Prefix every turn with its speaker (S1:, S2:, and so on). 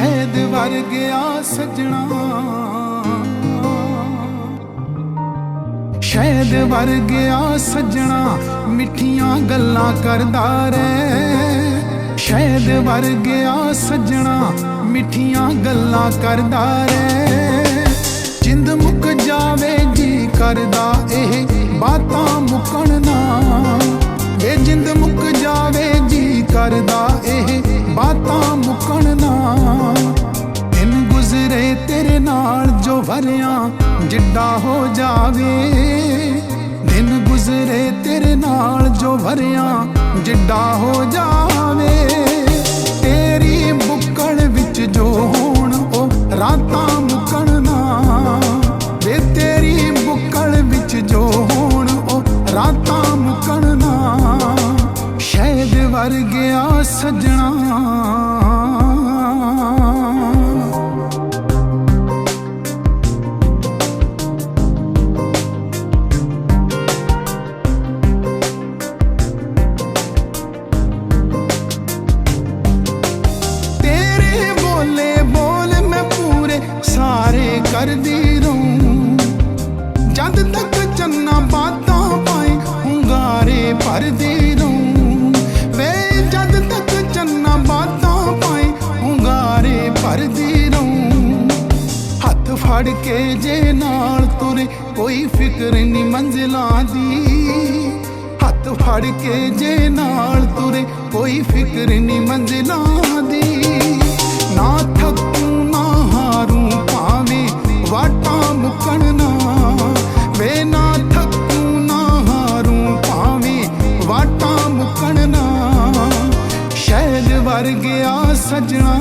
S1: ਸ਼ਹਿਦ ਵਰਗਿਆ ਸਜਣਾ। ਸ਼ਹਿਦ ਵਰਗਿਆ ਸਜਣਾ, ਮਿੱਠੀਆਂ ਗੱਲਾਂ ਕਰਦਾ ਰਹਿ। ਸ਼ਹਿਦ ਵਰਗਿਆ ਸਜਣਾ, ਮਿੱਠੀਆਂ ਗੱਲਾਂ ਕਰਦਾ ਰਹਿ। ਜਿੰਦ ਮੁੱਕ ਜਾਵੇ ਜੀ ਕਰਦਾ ਇਹ, ਬਾਤਾਂ ਮੁੱਕਣ ਨਾ। ਨਾਲ ਜੋ ਵਰਿਆ, ਜਿੱਡਾ ਹੋ ਜਾਵੇ। ਦਿਨ ਗੁਜ਼ਰੇ ਤੇਰੇ ਨਾਲ ਜੋ ਵਰਿਆ, ਜਿੱਡਾ ਹੋ ਜਾਵੇ। ਤੇਰੀ ਬੁੱਕਲ ਵਿੱਚ ਜੋ ਹੋਣ, ਉਹ ਰਾਤਾਂ ਮੁੱਕਣ ਨਾ। ਵੇ ਤੇਰੀ ਬੁੱਕਲ ਵਿੱਚ ਜੋ ਹੋਣ, ਉਹ ਰਾਤਾਂ ਮੁੱਕਣ ਨਾ। ਵਰ ਗਿਆ ਸਜਣਾ। ਕਰਦੀ ਰਹੂੰ। ਜਦ ਤੱਕ ਚੰਨਾ ਬਾਤਾਂ ਪਾਏ ਹੁੰਗਾਰੇ ਭਰਦੀ ਰਹੂੰ। ਵੇ ਜਦ ਤੱਕ ਚੰਨਾ ਬਾਤਾਂ ਪਾਏ ਹੁੰਗਾਰੇ ਭਰਦੀ ਰਹੂੰ। ਹੱਥ ਫੜ ਕੇ ਜੇ ਨਾਲ ਤੁਰੇ ਕੋਈ ਫਿਕਰ ਨਹੀਂ ਮੰਜ਼ਿਲਾਂ ਦੀ। ਹੱਥ ਫੜ ਕੇ ਜੇ ਨਾਲ ਤੁਰੇ ਕੋਈ ਫਿਕਰ ਨਹੀਂ ਮੰਜ਼ਿਲਾਂ ਦੀ। ਮੁੱਕਣ ਨਾ ਵੇ ਨਾ ਥੱਕੂ ਨਾ ਹਾਰੂ ਭਾਵੇਂ ਵਾਟਾਂ ਮੁੱਕਣ ਨਾ ਸ਼ਹਿਦ ਵਰਗਿਆ ਸਜਣਾ।